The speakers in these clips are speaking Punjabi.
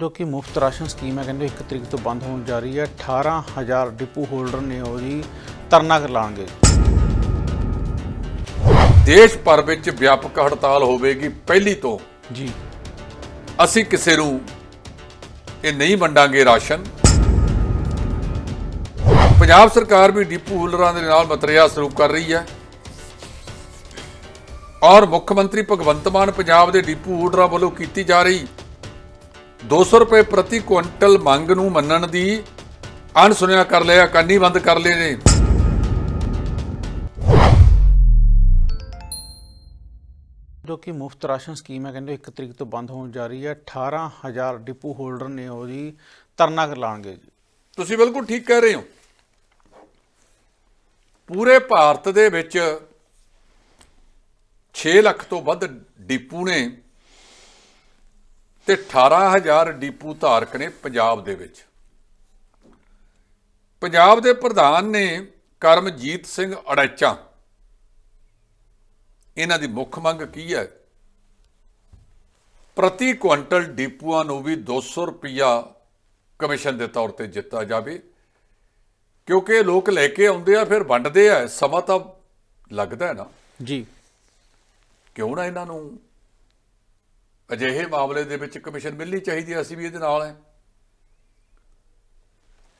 ਜੋ ਕਿ ਮੁਫਤ ਰਾਸ਼ਨ ਸਕੀਮ ਹੈ ਕਹਿੰਦੇ 1 ਤਰੀਕ ਤੋਂ ਬੰਦ ਹੋਣ ਜਾ ਰਹੀ ਹੈ। 18000 ਡਿਪੂ ਹੋਲਡਰ ਨੇ ਉਹ ਜੀ ਧਰਨਾ ਕਰ ਲਾਣਗੇ। ਦੇਸ਼ ਭਰ ਵਿੱਚ ਵਿਆਪਕ ਹੜਤਾਲ ਹੋਵੇਗੀ ਪਹਿਲੀ ਤੋਂ। ਜੀ। ਅਸੀਂ ਕਿਸੇ ਨੂੰ ਇਹ ਨਹੀਂ ਵੰਡਾਂਗੇ ਰਾਸ਼ਨ। ਪੰਜਾਬ ਸਰਕਾਰ ਵੀ ਡਿਪੂ ਹੋਲਡਰਾਂ ਦੇ ਨਾਲ ਮਤਰਿਆ ਸਰੂਪ ਕਰ ਰਹੀ ਹੈ। ਔਰ ਮੁੱਖ ਮੰਤਰੀ ਭਗਵੰਤ ਮਾਨ ਪੰਜਾਬ ਦੇ ਡਿਪੂ ਹੋਲਡਰਾਂ ਵੱਲੋਂ ਕੀਤੀ ਜਾ ਰਹੀ 200 ਰੁਪਏ ਪ੍ਰਤੀ ਕੁਇੰਟਲ ਮੰਗ ਨੂੰ ਮੰਨਣ ਦੀ ਅਣਸੁਣਿਆ ਕਰ ਲਿਆ ਕੰਨੀ ਬੰਦ ਕਰ ਲਏ ਨੇ। ਜੋ ਕਿ ਮੁਫਤ ਰਾਸ਼ਨ ਸਕੀਮ ਹੈ ਕਹਿੰਦੇ 1 ਤਰੀਕ ਤੋਂ ਬੰਦ ਹੋਣ ਜਾ ਰਹੀ ਹੈ। 18000 ਡਿਪੂ ਹੋਲਡਰ ਨੇ ਉਹ ਜੀ ਕਰ ਲਾਣਗੇ ਜੀ। ਤੁਸੀਂ ਬਿਲਕੁਲ ਠੀਕ ਕਹਿ ਰਹੇ ਹੋ। ਪੂਰੇ ਭਾਰਤ ਦੇ ਵਿੱਚ 6 ਲੱਖ ਤੋਂ ਵੱਧ ਡਿਪੂ ਨੇ ਤੇ 18000 ਡਿਪੂ ਧਾਰਕ ਨੇ ਪੰਜਾਬ ਦੇ ਵਿੱਚ। ਪੰਜਾਬ ਦੇ ਪ੍ਰਧਾਨ ਨੇ ਕਰਮਜੀਤ ਸਿੰਘ ਅੜੈਚਾ। ਇਹਨਾਂ ਦੀ ਮੁੱਖ ਮੰਗ ਕੀ ਹੈ? ਪ੍ਰਤੀ ਕੁਇੰਟਲ ਡਿਪੂਆਂ ਨੂੰ ਵੀ 200 ਰੁਪਿਆ ਕਮਿਸ਼ਨ ਦੇ ਤੌਰ ਤੇ ਦਿੱਤਾ ਜਾਵੇ। ਕਿਉਂਕਿ ਲੋਕ ਲੈ ਕੇ ਆਉਂਦੇ ਆ ਫਿਰ ਵੰਡਦੇ ਆ ਸਮਾਂ ਤਾਂ ਲੱਗਦਾ ਹੈ ਨਾ। ਜੀ। ਕਿਉਂ ਨਾ ਇਹਨਾਂ ਨੂੰ ਅਜਿਹੇ ਮਾਮਲੇ ਦੇ ਵਿੱਚ ਕਮਿਸ਼ਨ ਮਿਲਣੀ ਚਾਹੀਦੀ ਹੈ ਅਸੀਂ ਵੀ ਇਹਦੇ ਨਾਲ ਹੈ।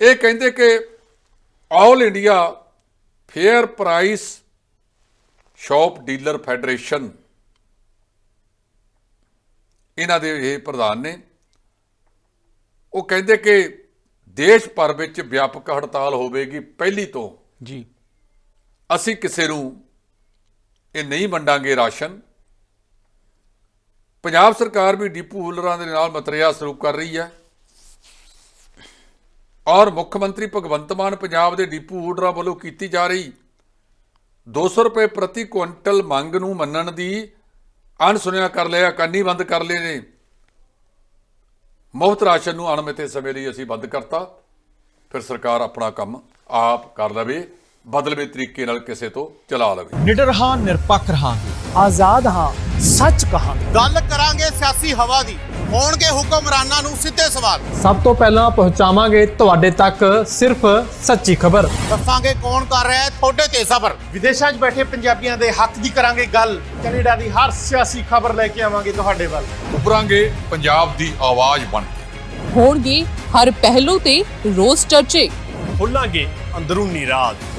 ਇਹ ਕਹਿੰਦੇ ਕਿ all India fair price shop dealer federation ਇਹਨਾਂ ਦੇ ਇਹ ਪ੍ਰਧਾਨ ਨੇ ਉਹ ਕਹਿੰਦੇ ਕਿ ਦੇਸ਼ ਭਰ ਵਿੱਚ ਵਿਆਪਕ ਹੜਤਾਲ ਹੋਵੇਗੀ ਪਹਿਲੀ ਤੋਂ। ਜੀ। ਅਸੀਂ ਕਿਸੇ ਨੂੰ ਇਹ ਨਹੀਂ ਵੰਡਾਂਗੇ ਰਾਸ਼ਨ। ਪੰਜਾਬ ਸਰਕਾਰ ਵੀ ਡੀਪੂ ਹੋਲਡਰਾਂ ਦੇ ਨਾਲ ਮਤਰਿਆ ਸਰੂਪ ਕਰ ਰਹੀ ਹੈ। ਔਰ ਮੁੱਖ ਮੰਤਰੀ ਭਗਵੰਤ ਮਾਨ ਪੰਜਾਬ ਦੇ ਡੀਪੂ ਹੋਲਡਰਾਂ ਵੱਲੋਂ ਕੀਤੀ ਜਾ ਰਹੀ 200 ਰੁਪਏ ਪ੍ਰਤੀ ਕੁਇੰਟਲ ਮੰਗ ਨੂੰ ਮੰਨਣ ਦੀ ਅਣਸੁਣਿਆ ਕਰ ਲਿਆ, ਕੰਨੀ ਬੰਦ ਕਰ ਲਏ ਨੇ। ਮੁਫਤ ਰਾਸ਼ਨ ਨੂੰ ਅਣਮਿੱਥੇ ਸਮੇਂ ਲਈ ਅਸੀਂ ਬੰਦ ਕਰਤਾ। ਫਿਰ ਸਰਕਾਰ ਆਪਣਾ ਕੰਮ ਆਪ ਕਰ ਲਵੇ। ਬਦਲਵੇਂ ਤਰੀਕੇ ਨਾਲ ਕਿਸੇ ਤੋਂ ਚਲਾ ਲਵੇ। ਨਿਡਰ ਹਾਂ ਨਿਰਪੱਖ ਰਹਾਂਗੇ। ਆਜ਼ਾਦ ਹਾਂ ਸੱਚ ਕਹਾਂਗੇ। ਗੱਲ ਕਰਾਂਗੇ ਸਿਆਸੀ ਹਵਾ ਦੀ। ਹੋਣਗੇ ਹੁਕਮਰਾਨਾਂ ਨੂੰ ਸਿੱਧੇ ਸਵਾਲ। ਸਭ ਤੋਂ ਪਹਿਲਾਂ ਪਹੁੰਚਾਵਾਂਗੇ ਤੁਹਾਡੇ ਤੱਕ ਸਿਰਫ ਸੱਚੀ ਖਬਰ। ਦੱਸਾਂਗੇ ਕੌਣ ਕਰ ਰਿਹਾ ਹੈ ਤੁਹਾਡੇ ਤੇ ਸਬਰ। ਵਿਦੇਸ਼ਾਂ 'ਚ ਬੈਠੇ ਪੰਜਾਬੀਆਂ ਦੇ ਹੱਕ ਦੀ ਕਰਾਂਗੇ ਗੱਲ। ਕੈਨੇਡਾ ਦੀ ਹਰ ਸਿਆਸੀ ਖਬਰ ਲੈ ਕੇ ਆਵਾਂਗੇ ਤੁਹਾਡੇ ਵੱਲ। ਉਭਰਾਂਗੇ ਪੰਜਾਬ ਦੀ ਆਵਾਜ਼ ਬਣ ਕੇ। ਹੋਣਗੇ ਹਰ ਪਹਿਲੂ ਤੇ ਰੋਜ਼ ਚਰਚੇ। ਖੋਲਾਂਗੇ ਅੰਦਰੂਨੀ ਰਾਜ।